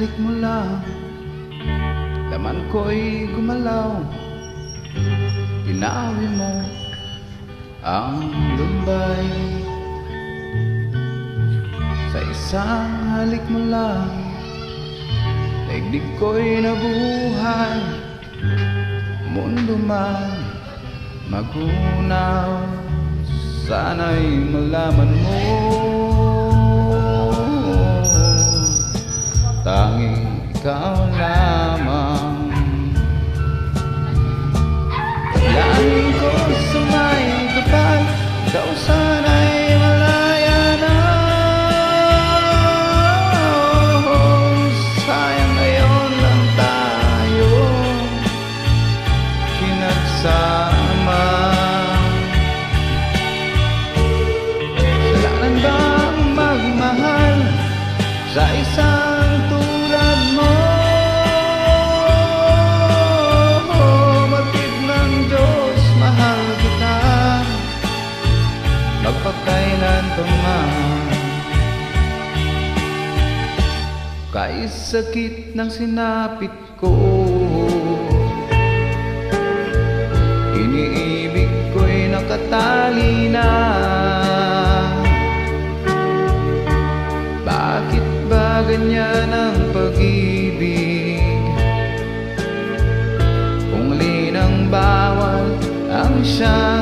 halik mo lang. Laman ko'y gumalaw. Pinawi mo ang lumbay. Sa isang halik mo lang Daigdig ko'y nabuhay. Mundo man magunaw Sana'y malaman mo Tanging ikaw lamang. Langin ko sa may kapal Ikaw sana'y malaya na. Sayang ngayon lang tayo. Pinagsama Kailangan bang magmahal Sa isang Magpakailan pa man Kahit sakit ng sinapit ko. Iniibig ko'y nakatali na. Bakit ba ganyan ang pag-ibig? Kung linang bawal ang siyang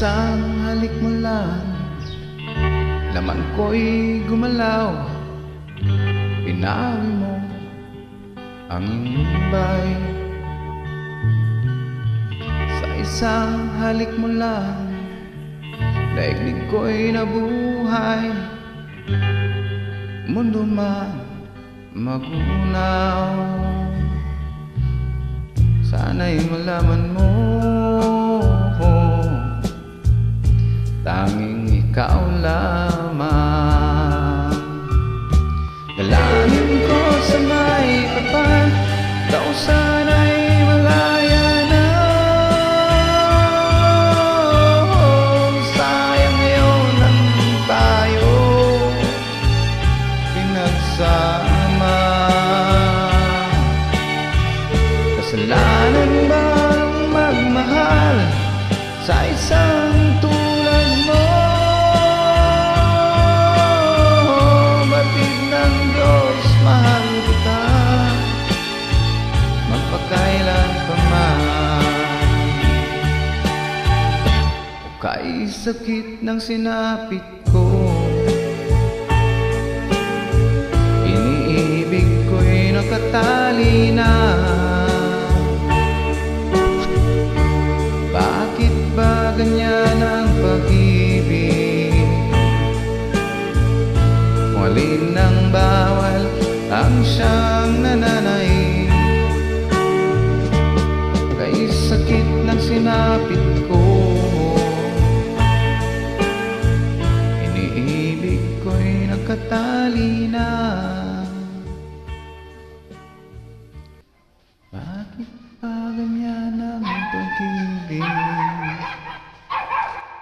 isang halik mo lang Laman ko'y gumalaw. Pinawi mo ang imbay. Sa isang halik mo lang Daigdig ko'y nabuhay. Mundo man magunaw. Sana'y malaman mo Tanging ikaw lamang. Dalangin ko sa may kapal. Daw sana'y malaya na. Sayang ngayon lang tayo. Pinagsama. Kasalanan bang magmahal Sa isang sakit ng sinapit ko. Iniibig ko'y nakatali na. Bakit ba ganyan ang pag-ibig? Kung alin ang bawal ang siyang nananaig Kay sakit ng sinapit ko